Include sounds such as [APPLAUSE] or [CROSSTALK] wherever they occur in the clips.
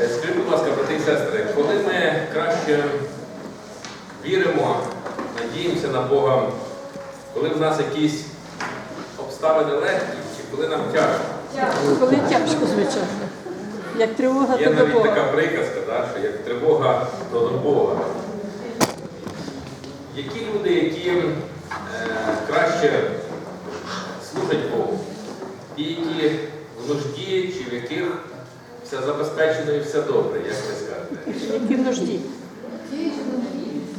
Е, Скажіть, будь ласка, брати і сестри, коли ми краще віримо, надіємося на Бога, коли в нас якісь обставини легкі, чи коли нам тяжко? Коли тяжко, звичайно. Як тривога, Є то до навіть така приказка, да, що як тривога, то до Бога. Які люди, які е, краще служать Богу, ті, які в нужді, чи в яких все забезпечено і все добре, як ви скажете? Нужді.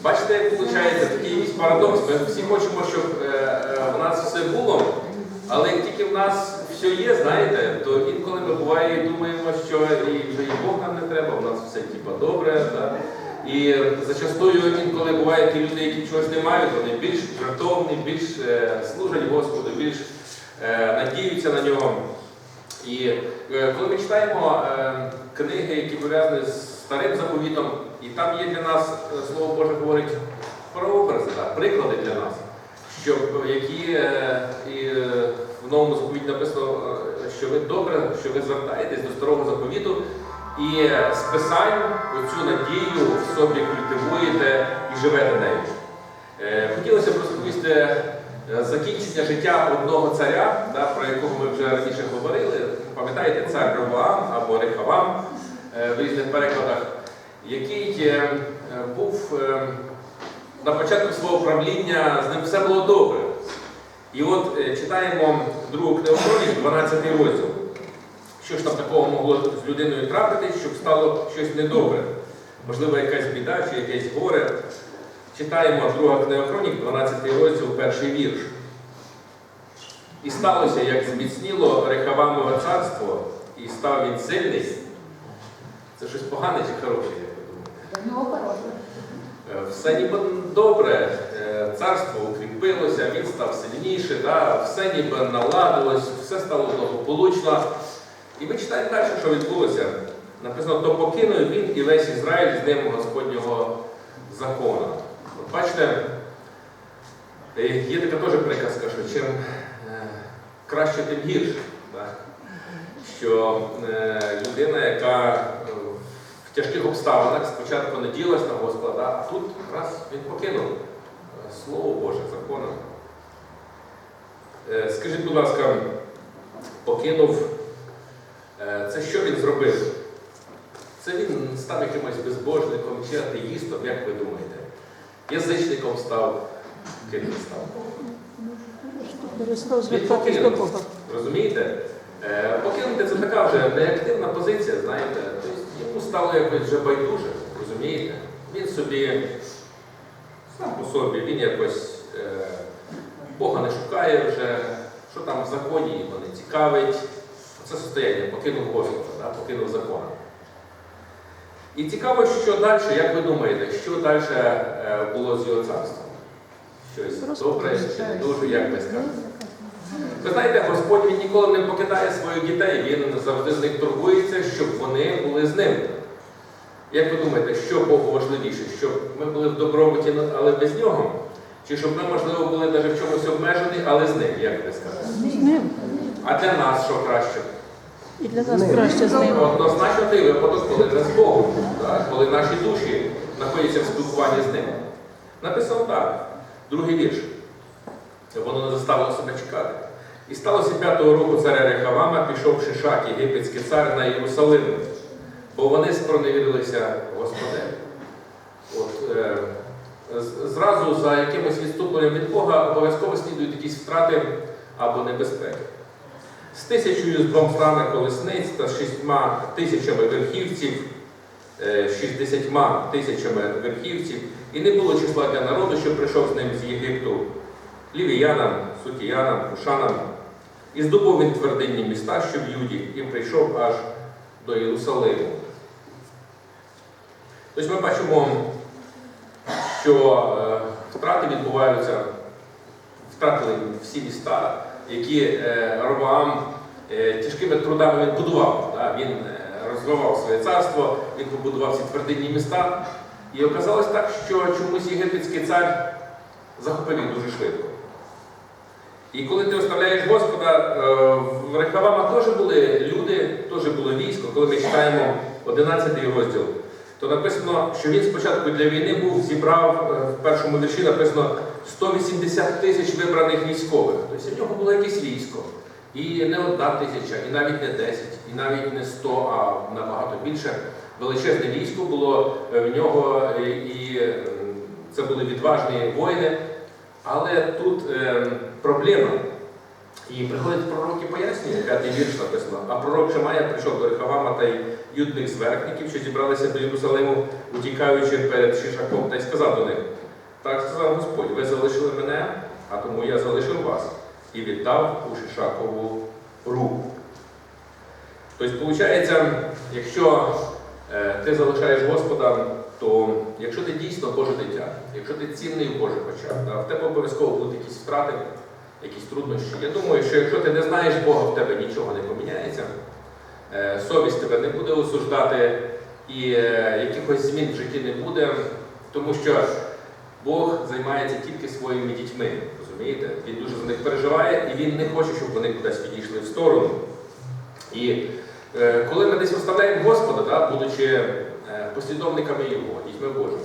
Бачите, як виходить такий якийсь парадокс. Ми всі хочемо, щоб е, е, в нас все було, але як тільки в нас все є, знаєте, то інколи ми буває і думаємо, що і вже і Бог нам не треба, у нас все типа добре. Да? І зачастую інколи буває ті люди, які чогось не мають, вони більш жертовні, більш е, служать Господу, більш надіються на нього. І е, коли ми читаємо е, книги, які пов'язані з старим заповітом, і там є для нас, е, Слово Боже говорить про образи, да, приклади для нас, щоб, які і в новому заповіті написано, що ви добре, що ви звертаєтесь до старого заповіту, і з писань оцю надію в собі культивуєте і живете нею. Хотілося б розповісти закінчення життя одного царя, про якого ми вже раніше говорили. Пам'ятаєте, цар Ровоам або Рехавам е, в різних перекладах, який е, е, був на початку свого правління, з ним все було добре. І от читаємо другу книгу Хронік, 12 розділ. Що ж там такого могло з людиною трапитись, щоб стало щось недобре? Можливо, якась біда чи якесь горе. Читаємо друга книга Хронік, 12 розділ, перший вірш. І сталося, як зміцніло Рехавамове царство, і став він сильний. Це щось погане чи хороше, як ви думаєте? Е, Все ніби добре, Е, царство укріпилося, він став сильніше, да? все ніби наладилось, все стало благополучно. І ми читаємо далі, що відбулося. Написано, то покинув він і весь Ізраїль з ним Господнього закону. От бачите, е, є така теж приказка, що чим краще, тим гірше. Да? Що е, людина, яка е, в тяжких обставинах спочатку наділась на Господа, а тут раз він покинув е, Слово Боже, законом. Е, Скажіть, будь ласка, покинув, е, це що він зробив? Це він став якимось безбожником чи атеїстом, як ви думаєте? Язичником став, він став? Він звертатись до покинув. Бога. Розумієте? Е, Покинути це така вже неактивна позиція, знаєте. Тобто йому стало якось вже байдуже, розумієте? Він собі, сам по собі, він якось е, Бога не шукає вже, що там в законі його не цікавить. Це состояння, покинув Господа, да? покинув закон. І цікаво, що далі, як ви думаєте, що далі е, було з його царством? Щось добре дуже, як ви скажете? Ви знаєте, Господь він ніколи не покидає своїх дітей, він завжди з них турбується, щоб вони були з ним. Як ви думаєте, що Богу важливіше? Щоб ми були в добробуті, але без нього? Чи щоб ми, можливо, були навіть в чомусь обмежені, але з ним, як ви скажете? А для нас що краще? І для нас краще з ним. Однозначно той випадок, коли з Богом, коли наші душі знаходяться в спілкуванні з ним. Написано так, другий вірш. Воно не заставило себе чекати. І сталося п'ятого року царя Рехавама, пішов Шишак, єгипетський цар на Єрусалим, бо вони спроневірилися Господеві. От, е, зразу за якимось відступленням від Бога обов'язково слідують якісь втрати або небезпеки. З тисячою з двомстами колесниць та шістьма тисячами верхівців, е, шістдесятьма тисячами верхівців, і не було числа для народу, що прийшов з ним з Єгипту, лівіянам, сукіянам, кушанам. І здобув він твердинні міста, що в Юді, і прийшов аж до Єрусалиму. Тобто ми бачимо, що е, втрати відбуваються, втратили всі міста, які е, Ровоам е, тяжкими трудами він будував. Він е, розвивав своє царство, він побудував ці твердинні міста. І оказалось так, що чомусь єгипетський цар захопив їх дуже швидко. І коли ти оставляєш Господа, е, в Рехавама теж були люди, теж було військо. Коли ми читаємо 11 розділ, то написано, що він спочатку для війни був зібрав е, в першому вірші написано 180 тисяч вибраних військових. Тобто в нього було якесь військо. І не одна тисяча, і навіть не 10, і навіть не 100, а набагато більше. Величезне військо було е, в нього, е, і е, це були відважні воїни. Але тут е, проблема. І приходить пророк і пояснює, п'ятий вірш написано, а пророк Шамая прийшов до Рехавама та юдних зверхників, що зібралися до Єрусалиму, утікаючи перед Шишаком, та й сказав до них, так сказав Господь, ви залишили мене, а тому я залишив вас і віддав у Шишакову руку. Тобто, виходить, якщо е, ти залишаєш Господа, то якщо ти дійсно Боже дитя, якщо ти цінний в Божих очах, в тебе обов'язково будуть якісь втрати, якісь труднощі. Я думаю, що якщо ти не знаєш Бога, в тебе нічого не поміняється, е, совість тебе не буде осуждати і е, якихось змін в житті не буде, тому що Бог займається тільки своїми дітьми. Розумієте? Він дуже за них переживає і він не хоче, щоб вони кудись відійшли в сторону. І е, коли ми десь виставляємо Господа, да, будучи е, послідовниками Його, дітьми Божими,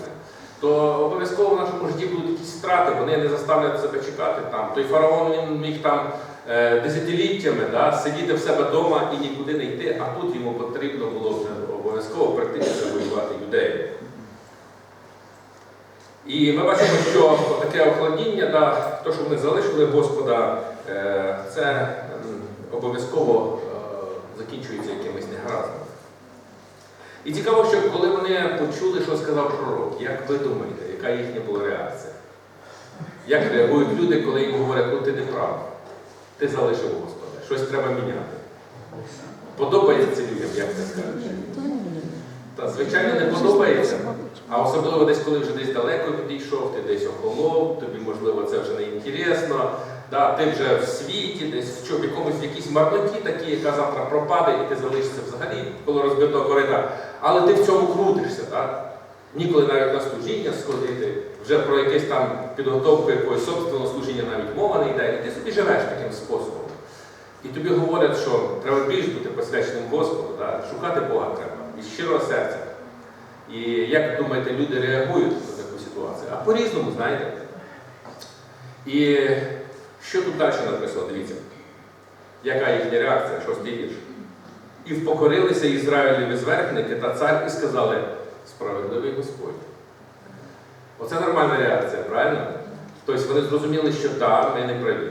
то обов'язково в нашому житті будуть якісь страти, вони не заставлять себе чекати там. Той фараон він міг там е, десятиліттями да, сидіти в себе вдома і нікуди не йти, а тут йому потрібно було вже обов'язково практично воювати юдеї. І ми бачимо, що таке охладіння, да, то, що вони залишили Господа, е, це обов'язково е, закінчується якимись негараздом. І цікаво, що коли вони почули, що сказав пророк, як ви думаєте, яка їхня була реакція? Як реагують люди, коли їм говорять, ну ти не прав, ти залишив Господа, щось треба міняти. Подобається людям, як ти скажеш? Та звичайно, не подобається. А особливо десь, коли вже десь далеко підійшов, ти десь охолов, тобі, можливо, це вже не інтересно, да, ти вже в світі, десь в чому, якомусь в якійсь марноті такі, яка завтра пропаде, і ти залишишся взагалі коло розбитого корита. Але ти в цьому крутишся, так? Ніколи навіть на служіння сходити, вже про якесь там підготовку якогось собственного служіння навіть мова не йде, і ти собі живеш таким способом. І тобі говорять, що треба більш бути посвяченим Господу, да? шукати Бога треба із щирого серця. І як думаєте, люди реагують на таку ситуацію? А по-різному, знаєте. І що тут далі написано, дивіться, яка їхня реакція, шостий вірш. І впокорилися Ізраїлеві зверхники та цар і сказали, справедливий Господь. Оце нормальна реакція, правильно? Тобто вони зрозуміли, що так, ми не праві.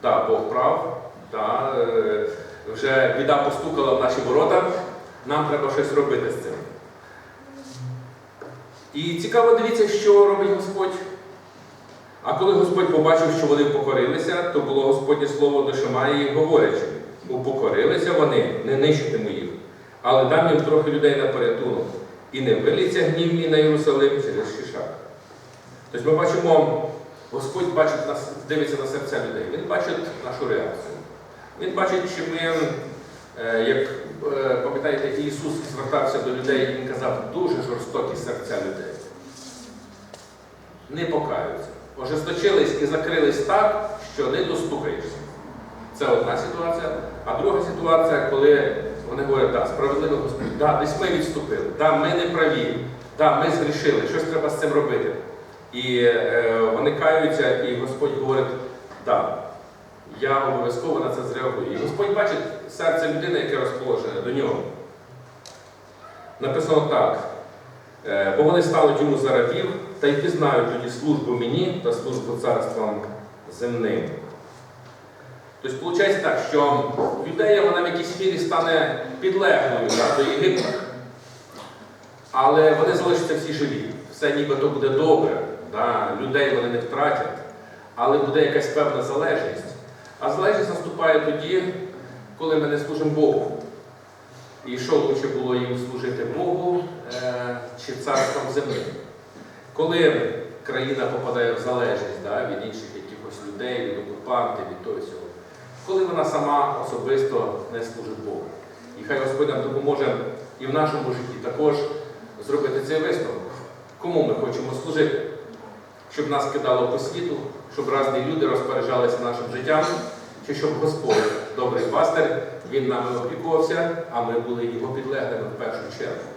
Так, Бог прав, так, е, вже біда постукала в наші ворота, нам треба щось робити з цим. І цікаво дивіться, що робить Господь. А коли Господь побачив, що вони покорилися, то було Господнє слово до Шамаї, говорячи, упокорилися вони, не нищитиму їх, але дам їм трохи людей на порятунок, і не виліться гнів мій на Єрусалим через Шишак. Тобто ми бачимо, Господь бачить нас, дивиться на серця людей, Він бачить нашу реакцію. Він бачить, що ми, е, як е, пам'ятаєте, Ісус звертався до людей, і Він казав, дуже жорстокі серця людей. Не покаються. Ожесточились і закрились так, що не достукаєшся. Це одна ситуація. А друга ситуація, коли вони говорять, так, справедливо Господь, да, десь ми відступили, да, ми не праві, да, ми згрішили, щось треба з цим робити. І е, вони каються, і Господь говорить, так, я обов'язково на це зреагую. І Господь бачить серце людини, яке розположене до нього. Написано так. Е, Бо вони стануть йому за рабів, та й пізнають тоді службу мені та службу царствам земним. Тобто, виходить так, що юдея вона в якійсь мірі стане підлеглою до Єгипта, але вони залишаться всі живі. Все нібито буде добре, да, людей вони не втратять, але буде якась певна залежність. А залежність наступає тоді, коли ми не служимо Богу. І що лучше було їм служити Богу е, чи царством землі? Коли країна попадає в залежність да, від інших якихось людей, від окупантів, від того всього, коли вона сама особисто не служить Богу. І хай Господь нам допоможе і в нашому житті також зробити цей висновок. Кому ми хочемо служити? Щоб нас кидало по світу, щоб різні люди розпоряджалися нашим життям, чи щоб Господь добрий пастир, він нами опікувався, а ми були його підлеглими в першу чергу.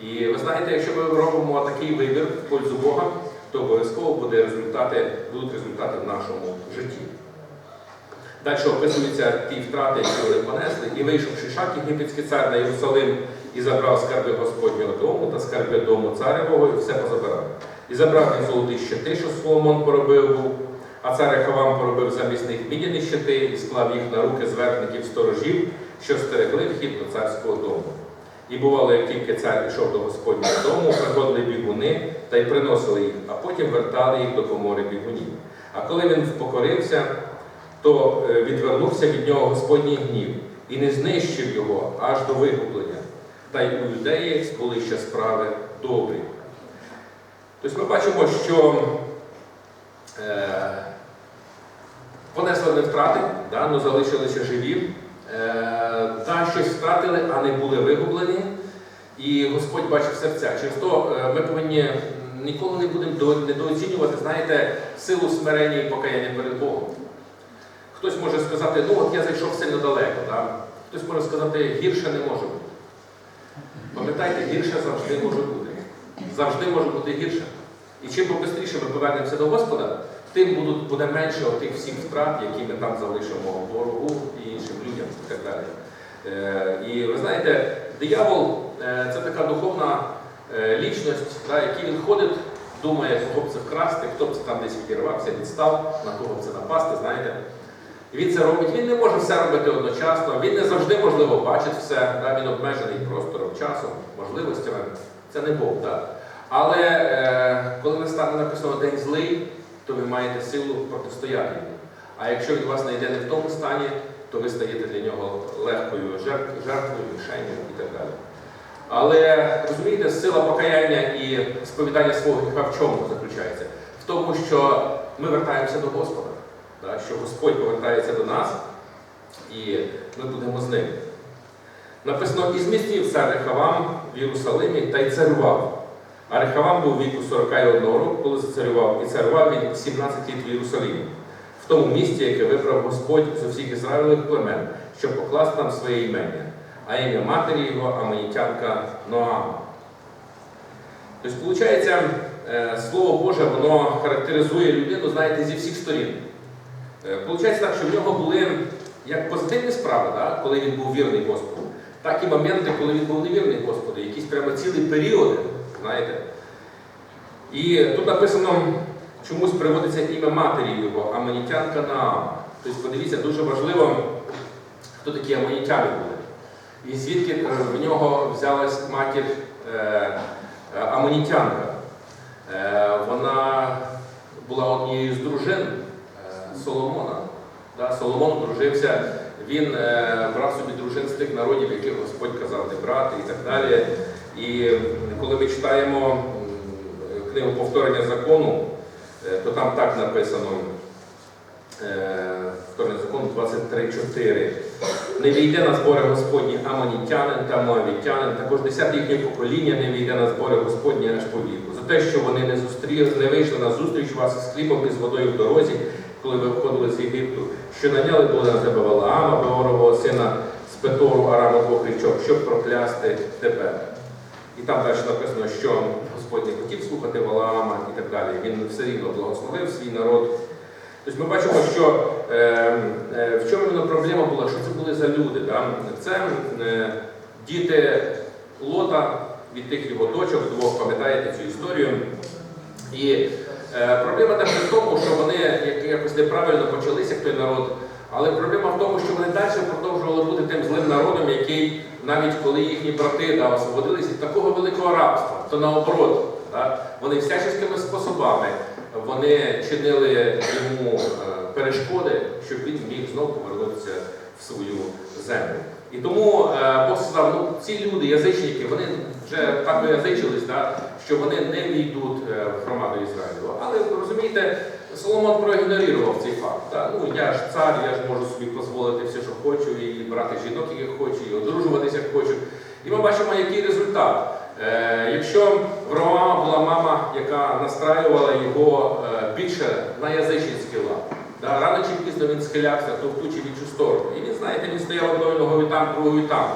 І ви знаєте, якщо ми робимо такий вибір в пользу Бога, то обов'язково буде результати, будуть результати в нашому житті. Далі описуються ті втрати, які вони понесли, і вийшовши шак єгипетський цар на Єрусалим і забрав скарби Господнього дому та скарби дому царевого, і все позабирав. І забрав він золоті щити, що Соломон поробив був, а цар Рехавам поробив замість них мідяні щити і склав їх на руки зверхників сторожів, що стерегли вхід до царського дому. І бувало, як тільки цар йшов до Господнього дому, приходили бігуни та й приносили їх, а потім вертали їх до комори бігунів. А коли він впокорився, то е, відвернувся від нього Господній гнів і не знищив його аж до вигублення. Та й у юдеї були ще справи добрі. Тобто ми бачимо, що е, понесли вони втрати, да, але залишилися живі. Е, та щось втратили, а не були вигублені. І Господь бачив серця. Через то е, ми повинні ніколи не будемо до- недооцінювати, знаєте, силу смирення і покаяння перед Богом. Хтось може сказати, ну от я зайшов сильно далеко. Да? Хтось може сказати, гірше не може бути. Пам'ятайте, гірше завжди може бути. Завжди може бути гірше. І чим швидше ми повернемося до Господа, тим будуть, буде менше отих всіх втрат, які ми там залишимо ворогу і іншим людям і так далі. Е, і ви знаєте, диявол е, це така духовна е, лічність, да, який він ходить, думає, кого б це вкрасти, хто б це там десь відірвався, відстав, на кого б це напасти, знаєте. І він це робить, він не може все робити одночасно, він не завжди, можливо, бачить все, да, він обмежений простором, часом, можливостями. Це не Бог. Да. Але е, коли настане написано день злий, то ви маєте силу протистояти йому. А якщо він вас знайде не в тому стані, то ви стаєте для нього легкою жертвою, мішенью і так далі. Але розумієте, сила покаяння і сповідання свого гріха в чому заключається? В тому, що ми вертаємося до Господа, да, що Господь повертається до нас, і ми будемо з ним. Написано, і змістив цар Рехавам в Єрусалимі та й царював. А Рехавам був віку 41 року, коли зацарював, і царював він 17 літ в Єрусалимі, в тому місті, яке вибрав Господь з усіх Ізраїлевих племен, щоб покласти там своє імення, а ім'я матері його Амонітянка Ноама. Тобто, виходить, е, Слово Боже, воно характеризує людину, знаєте, зі всіх сторін. Е, Получається так, що в нього були як позитивні справи, да, коли він був вірний Господу, так і моменти, коли він був невірний Господу, якісь прямо цілі періоди, знаєте. І тут написано, чомусь приводиться ім'я матері його, Амонітянка Наама. Тобто, подивіться, дуже важливо, хто такі амонітяни були. І звідки е, в нього взялась матір е, е, Амонітянка. Е, вона була однією з дружин е, Соломона. Да, Соломон одружився, він е, брав собі дружин з тих народів, яких Господь казав не брати і так далі. І коли ми читаємо книгу повторення закону, е, то там так написано. Е, Повторення закону 23.4. Не війде на збори Господні амонітянин та моавітянин, також десяте їхнє покоління не війде на збори Господні аж по віку. За те, що вони не зустріли, не вийшли на зустріч вас із хлібом і з водою в дорозі, коли ви виходили з Єгипту, що наняли були на тебе Валаама, Беорового сина з Петору Арама двох щоб проклясти тебе. І там далі написано, що Господь не хотів слухати Валаама і так далі. Він все рівно благословив свій народ. Тобто ми бачимо, що е, е, в чому воно проблема була, що це були за люди. Да? Це е, діти Лота від тих його дочок, двох пам'ятаєте цю історію. І е, проблема не в тому, що вони якось неправильно почалися, як той народ, але проблема в тому, що вони далі продовжували бути тим злим народом, який навіть коли їхні брати да, освободилися від такого великого рабства, то наоборот, да, вони всяческими способами вони чинили йому е, перешкоди, щоб він міг знову повернутися в свою землю. І тому е, Бог сказав, ну ці люди, язичники, вони вже так язичились, да, що вони не війдуть е, в громаду Ізраїлю. Але розумієте, Соломон проігнорував цей факт. Да? Ну я ж цар, я ж можу собі дозволити все, що хочу, і брати жінок, яких хочу, і одружуватися, як хочу. І ми бачимо, який результат. Е, якщо в Ромама була мама, яка настраювала його е, більше на язичницький лад, рано чи пізно він схилявся то в ту чи в іншу сторону. І він знаєте, він стояв одною ногою там, другою там.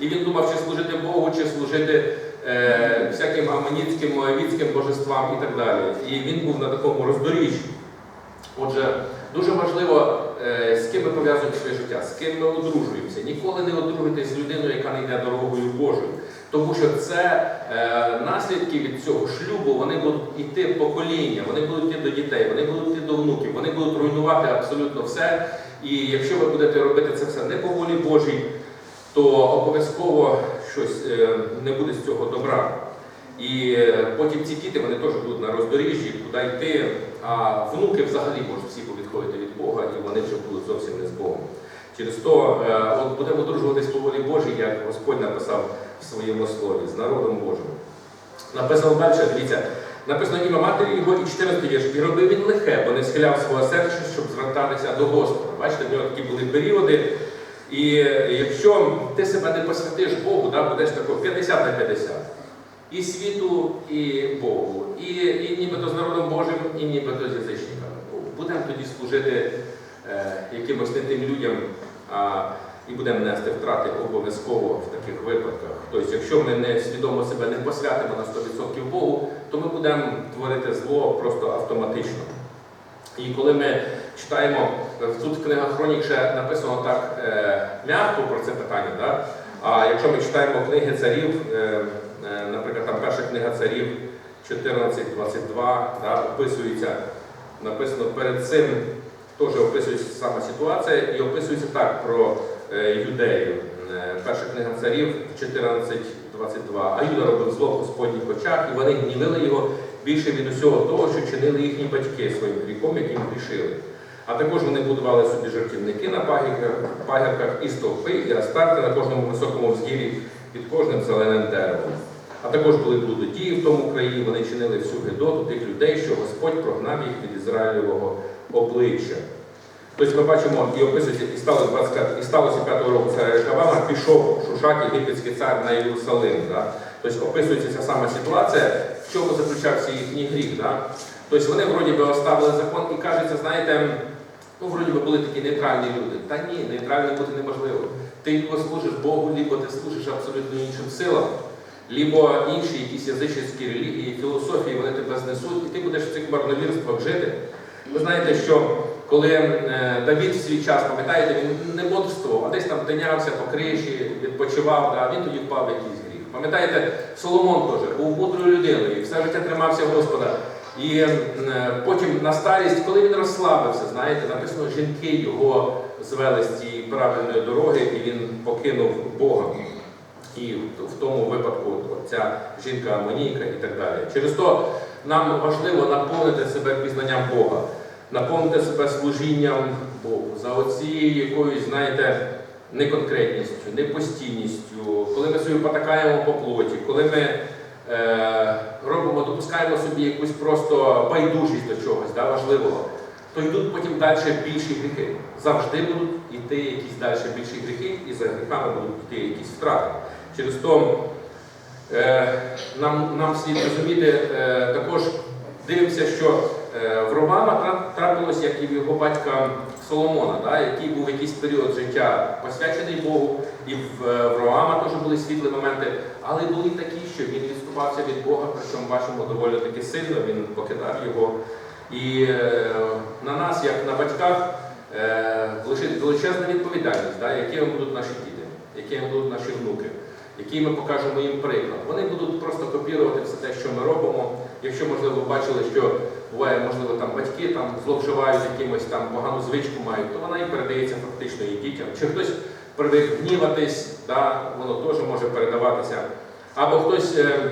І він думав, чи служити Богу, чи служити е, всяким аманіцьким, моавіцьким божествам і так далі. І він був на такому роздоріжжі. Отже, дуже важливо, е, з ким ми пов'язуємо своє життя, з ким ми одружуємося. Ніколи не одружуйтесь з людиною, яка не йде дорогою Божою. Тому що це е, наслідки від цього шлюбу, вони будуть йти покоління, вони будуть йти до дітей, вони будуть йти до внуків, вони будуть руйнувати абсолютно все. І якщо ви будете робити це все не по волі Божій, то обов'язково щось е, не буде з цього добра. І е, потім ці діти вони теж будуть на роздоріжжі, куди йти. А внуки взагалі можуть всі повідходити від Бога, і вони вже будуть зовсім не з Богом. Через то е, от будемо одружуватись по волі Божій, як Господь написав в своєму слові, з народом Божим. Написано далі, дивіться, написано ім'я матері його і 14 вірш. І робив він лихе, бо не схиляв свого серця, щоб звертатися до Господа. Бачите, в нього такі були періоди. І якщо ти себе не посвятиш Богу, да, будеш тако 50 на 50. І світу, і Богу, і, і нібито з народом Божим, і нібито з язичниками. Будемо тоді служити е, якимось не тим людям, а, і будемо нести втрати обов'язково в таких випадках. Тобто, якщо ми не свідомо себе не посвятимо на 100% Богу, то ми будемо творити зло просто автоматично. І коли ми читаємо, тут в книгах Хронік ще написано так е, м'яко про це питання, да? а якщо ми читаємо книги царів, е, наприклад, там перша книга царів 14.22, да, описується, написано перед цим, теж описується сама ситуація, і описується так про е, юдею. Е, Перша книга царів 14.22. А Юда робив зло в Господніх очах, і вони гнівили його більше від усього того, що чинили їхні батьки своїм гріхом, яким грішили. А також вони будували собі жертівники на пагірках, і стовпи, і розтарти на кожному високому взгір'ї під кожним зеленим деревом. А також були блудодії в тому краї, вони чинили всю гидоту тих людей, що Господь прогнав їх від Ізраїлевого обличчя. Тобто ми бачимо і описується, і сталося 25, і сталося 5 року царя Рехавама, пішов Шушак, єгипетський цар на Єрусалим. Да? Тобто описується ця сама ситуація, в чому заключався їхній гріх. Да? Тобто вони вроді би оставили закон і кажеться, знаєте, ну вроді би були такі нейтральні люди. Та ні, нейтральним бути неможливо. Ти либо служиш Богу, либо ти служиш абсолютно іншим силам, либо інші якісь язичницькі релігії, філософії, вони тебе знесуть, і ти будеш в цих марновірствах жити. Ви знаєте, що коли е, Давід в свій час, пам'ятаєте, він не бодрствував, а десь там тинявся по криші, відпочивав, да, він тоді впав якийсь гріх. Пам'ятаєте, Соломон теж був мудрою людиною, все життя тримався Господа. І е, потім на старість, коли він розслабився, знаєте, написано, жінки його звели з цієї правильної дороги, і він покинув Бога. І в тому випадку ця жінка Амонійка і так далі. Через то нам важливо наповнити себе пізнанням Бога, наповнити себе служінням Богу за оцією якоюсь, знаєте, неконкретністю, непостійністю, коли ми собі потакаємо по плоті, коли ми е, робимо, допускаємо собі якусь просто байдужість до чогось да, важливого, то йдуть потім далі більші гріхи. Завжди будуть йти якісь далі більші гріхи, і за гріхами будуть йти якісь втрати. Через то е, нам, нам слід розуміти е, також дивимося, що е, в Романа трапилось, як і в його батька Соломона, да, який був якийсь період життя посвячений Богу, і в, Роама теж були світлі моменти, але були такі, що він відступався від Бога, причому бачимо доволі таки сильно, він покидав його. І на нас, як на батьках, лежить величезна відповідальність, да, якими будуть наші діти, якими будуть наші внуки, які ми покажемо їм приклад. Вони будуть просто копірувати все те, що ми робимо. Якщо, можливо, бачили, що буває, можливо, там батьки там зловживають якимось там погану звичку мають, то вона і передається фактично і дітям. Чи хтось привик гніватись, да, воно теж може передаватися. Або хтось, е,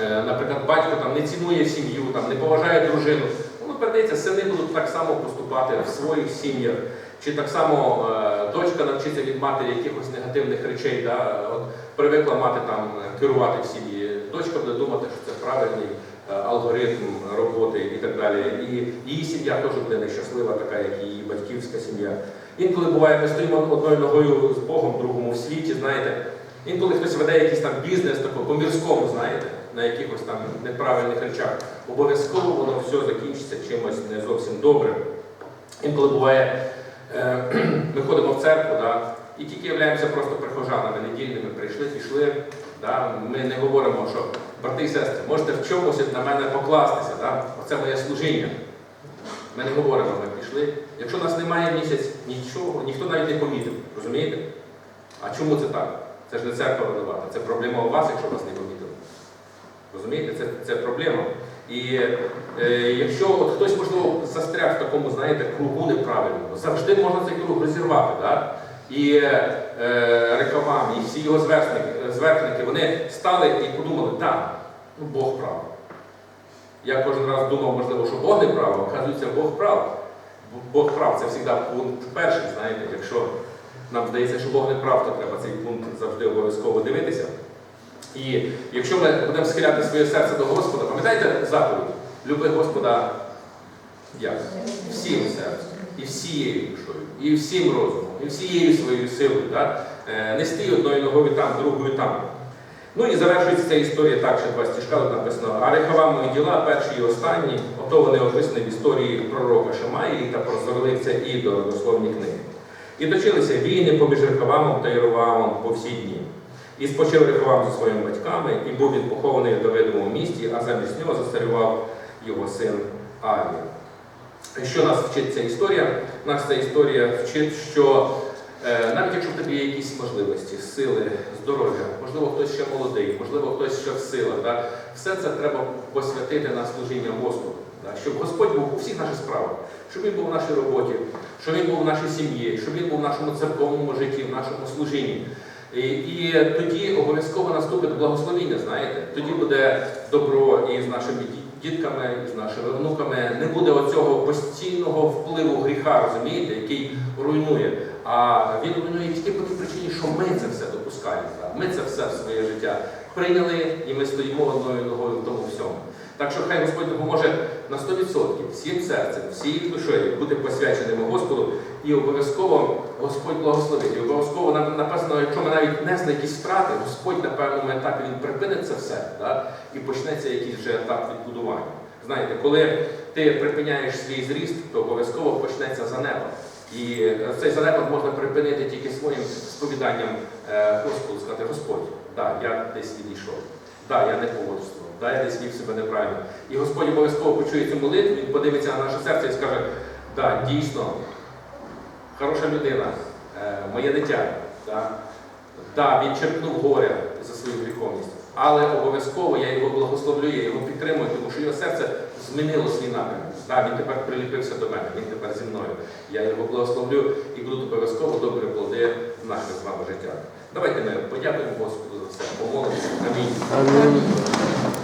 е, наприклад, батько там не цінує сім'ю, там не поважає дружину. Воно передається, сини будуть так само поступати в своїх сім'ях. Чи так само е, дочка навчиться від матері якихось негативних речей, да, от, привикла мати там керувати в сім'ї. Дочка буде думати, що це правильний е, алгоритм роботи і так далі. І її сім'я теж буде нещаслива, така, як її батьківська сім'я. Інколи буває, ми стоїмо одною ногою з Богом, другому в світі, знаєте. Інколи хтось веде якийсь там бізнес тако, по-мірському, знаєте, на якихось там неправильних речах. Обов'язково воно все закінчиться чимось не зовсім добрим. Інколи буває, [CLEARS THROAT] Ми ходимо в церкву, да, і тільки являємося просто прихожанами недільними, прийшли, пішли. Да, ми не говоримо, що брати і сестри, можете в чомусь на мене покластися. Да? Оце моє служіння. Ми не говоримо, ми пішли. Якщо нас немає місяць, нічого, ніхто навіть не помітив. Розумієте? А чому це так? Це ж не церква винувата, це проблема у вас, якщо вас не помітили. Розумієте, це, це проблема. І е, якщо от хтось, можливо, застряг в такому, знаєте, кругу неправильному, завжди можна цей круг розірвати. Да? І е, Рекавам, і всі його зверхники, зверхники, вони стали і подумали, так, ну Бог прав. Я кожен раз думав, можливо, що Бог не прав, оказується, Бог прав. Бог прав це завжди пункт перший, знаєте, якщо нам здається, що Бог не прав, то треба цей пункт завжди обов'язково дивитися. І якщо ми будемо схиляти своє серце до Господа, пам'ятаєте заповідь? Люби Господа як? Всім серцем, і всією душою, і всім розумом, і всією своєю силою. Так? Е, Не стій ногою там, другою там. Ну і завершується ця історія так, що два стіжка тут написано. А рехавамові діла, перші і останні, ото вони описані в історії пророка Шамаї та прозорливця і до родословні книги. І точилися війни поміж Рехавамом та Єровамом по всі дні. І спочив Рехавам зі своїми батьками, і був він похований в Давидовому місті, а замість нього застарював його син Авія. Що нас вчить ця історія? Нас ця історія вчить, що е, навіть якщо в тебе є якісь можливості, сили, здоров'я, можливо, хтось ще молодий, можливо, хтось ще в силах, да? все це треба посвятити на служіння Господу. Щоб Господь був у всіх наших справах, щоб Він був в нашій роботі, щоб Він був в нашій сім'ї, щоб Він був в нашому церковному житті, в нашому служінні. І, і тоді обов'язково наступить благословіння, знаєте, тоді буде добро і з нашими дітками, і з нашими внуками. Не буде оцього постійного впливу гріха, розумієте, який руйнує. А він руйнує тільки по тій причині, що ми це все допускаємо. Ми це все в своє життя прийняли, і ми стоїмо одною ногою в тому всьому. Так що хай Господь допоможе на 100% всім серцем, всією душею бути посвяченими Господу, і обов'язково Господь благословить. І обов'язково написано, якщо ми навіть несли якісь втрати, Господь на певному етапі він припинить це все да? і почнеться якийсь вже етап відбудування. Знаєте, коли ти припиняєш свій зріст, то обов'язково почнеться занепад. І цей занепад можна припинити тільки своїм сповіданням е, Господу, сказати, Господь, да, я десь відійшов, да, я не поводжував, да, я десь вів себе неправильно. І Господь обов'язково почує цю молитву, він подивиться на наше серце і скаже, да, дійсно, хороша людина, е, моє дитя. Да? Да, він черпнув горя за свою гріховність, але обов'язково я його благословлю, я його підтримую, тому що його серце змінило свій напрямок. Да, він тепер приліпився до мене, він тепер зі мною. Я його благословлю і будуть обов'язково добрі плоди в наших з вами життях. Давайте ми подякуємо Господу ことです、ごめ。